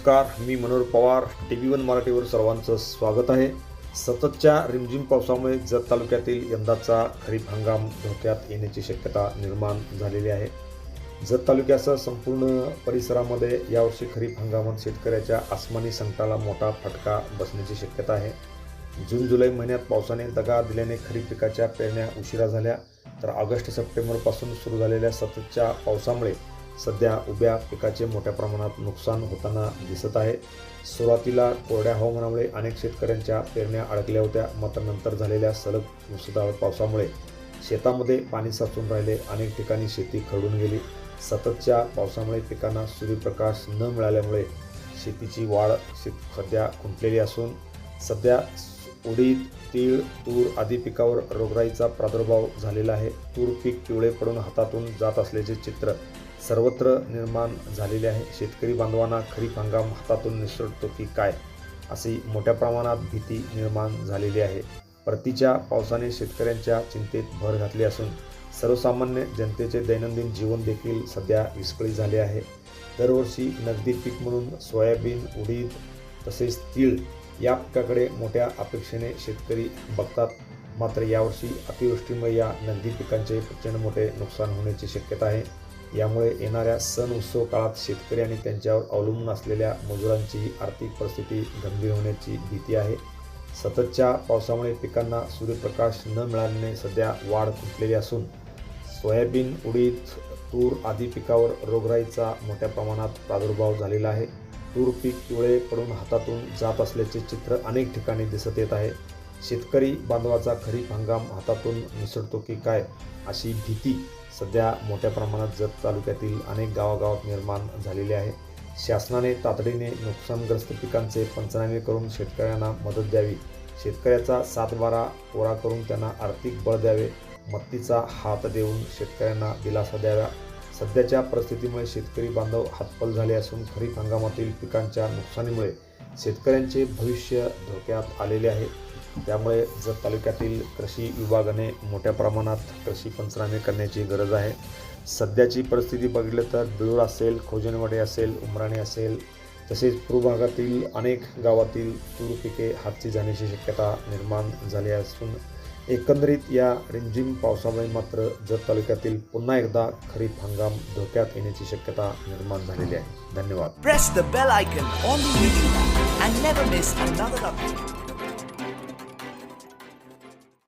नमस्कार मी Manohar Pawar. T V one मराठीवर सर्वांचं स्वागत आहे. सततच्या रिमझिम पावसामुळे जत तालुक्यातील यंदाचा खरीप हंगाम धोक्यात येण्याची शक्यता निर्माण झालेली आहे. जत तालुक्यासह संपूर्ण परिसरामध्ये यावर्षी खरीप हंगामात शेतकऱ्याच्या आसमानी संकटाला मोठा फटका बसण्याची शक्यता आहे. जून जुलै महिन्यात पावसाने दगा दिल्याने खरीप पिकाच्या पेरण्या उशिरा झाल्या. तर ऑगस्ट सप्टेंबरपासून सुरू झालेल्या सततच्या पावसामुळे सध्या उभ्या पिकाचे मोठ्या प्रमाणात नुकसान होताना दिसत आहे. सुरुवातीला कोरड्या हवामानामुळे अनेक शेतकऱ्यांच्या पेरण्या अडकल्या होत्या. मात्र नंतर झालेल्या सलग मुसळधार पावसामुळे शेतामध्ये पाणी साचून राहिले. अनेक ठिकाणी शेती खरडून गेली. सततच्या पावसामुळे पिकांना सूर्यप्रकाश न मिळाल्यामुळे शेतीची वाढ शेत सध्या खुंटलेली असून सध्या उडीद तीळ तूर आदी पिकावर रोगराईचा प्रादुर्भाव झालेला आहे. तूर पीक पिवळे पडून हातातून जात असल्याचे चित्र सर्वत्र निर्माण झालेले आहे. शेतकरी बांधवांना खरीप हंगाम हातातून निसटतो की काय? अशी मोठ्या प्रमाणात भीती निर्माण झालेली आहे. परतीच्या पावसाने शेतकऱ्यांच्या चिंतेत भर घातली असून सर्वसामान्य जनतेचे दैनंदिन जीवन देखील सध्या विस्कळीत झाले आहे. दरवर्षी नगदी पीक म्हणून सोयाबीन उडीद तसेच तीळ या पिकाकडे मोठ्या अपेक्षेने शेतकरी बघतात. मात्र यावर्षी अतिवृष्टीमुळे या नगदी पिकांचे प्रचंड मोठे नुकसान होण्याची शक्यता आहे. यामुळे येणाऱ्या सण उत्सव काळात शेतकरी आणि त्यांच्यावर अवलंबून असलेल्या मजुरांचीही आर्थिक परिस्थिती गंभीर होण्याची भीती आहे. सततच्या पावसामुळे पिकांना सूर्यप्रकाश न मिळाल्याने सध्या वाढ खुंटलेली असून सोयाबीन उडीद तूर आदी पिकावर रोगराईचा मोठ्या प्रमाणात प्रादुर्भाव झालेला आहे. तूर पीक पिवळे पडून हातातून जात असल्याचे चित्र अनेक ठिकाणी दिसत येत आहे. शेतकरी बांधवाचा खरीप हंगाम हातातून निसटतो की काय अशी भीती सध्या मोठ्या प्रमाणात जत तालुक्यातील अनेक गावागावात निर्माण झालेले आहे. शासनाने तातडीने नुकसानग्रस्त पिकांचे पंचनामे करून शेतकऱ्यांना मदत द्यावी. शेतकऱ्याचा सातबारा कोरा करून त्यांना आर्थिक बळ द्यावे. मत्तीचा हात देऊन शेतकऱ्यांना दिलासा द्यावा. सध्याच्या परिस्थितीमुळे शेतकरी बांधव हातपल झाले असून खरीप हंगामातील पिकांच्या नुकसानीमुळे शेतकऱ्यांचे भविष्य धोक्यात आलेले आहे. त्यामुळे जत तालुक्यातील कृषी विभागाने मोठ्या प्रमाणात कृषी पंचनामे करण्याची गरज आहे. सध्याची परिस्थिती बघितलं तर बिळूर असेल खोजनवाडी असेल उमराणे असेल तसेच पूर्व भागातील अनेक गावातील तूर पिके हातची जाण्याची शक्यता निर्माण झाली असून एकंदरीत या रिमझिम पावसामुळे मात्र जत तालुक्यातील पुन्हा एकदा खरीप हंगाम धोक्यात येण्याची शक्यता निर्माण झालेली आहे. धन्यवाद.